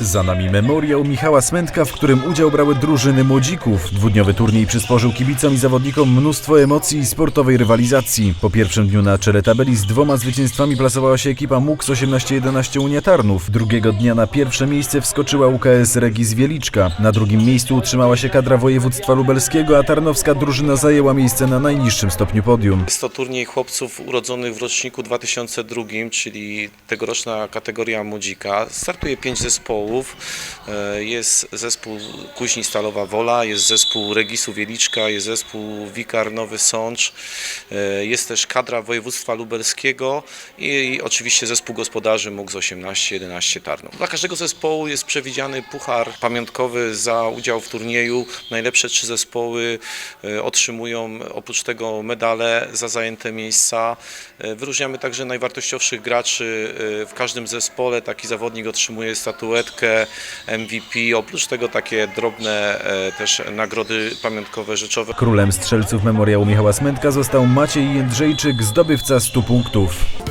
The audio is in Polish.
Za nami memoriał Michała Smętka, w którym udział brały drużyny młodzików. Dwudniowy turniej przysporzył kibicom i zawodnikom mnóstwo emocji i sportowej rywalizacji. Po pierwszym dniu na czele tabeli z dwoma zwycięstwami plasowała się ekipa MUX 1811 Unia Tarnów. Drugiego dnia na pierwsze miejsce wskoczyła UKS Regis Wieliczka. Na drugim miejscu utrzymała się kadra województwa lubelskiego, a tarnowska drużyna zajęła miejsce na najniższym stopniu podium. Jest to turniej chłopców urodzonych w roczniku 2002, czyli tegoroczna kategoria młodzika. Startuje pięć zespołów. E, Jest zespół Kuźni Stalowa Wola, jest zespół Regisu Wieliczka, jest zespół Wikar Nowy Sącz, e, jest też kadra województwa lubelskiego i, oczywiście zespół gospodarzy MUX 18-11 Tarnów. Dla każdego zespołu jest przewidziany puchar pamiątkowy za udział w turnieju. Najlepsze trzy zespoły e, otrzymują oprócz tego medale za zajęte miejsca. Wyróżniamy także najwartościowszych graczy w każdym zespole. Taki zawodnik otrzymuje statuetkę MVP. Oprócz tego takie drobne e, też nagrody pamiątkowe rzeczowe. Królem strzelców memoriału Michała Smętka został Maciej Jędrzejczyk, zdobywca 100 punktów.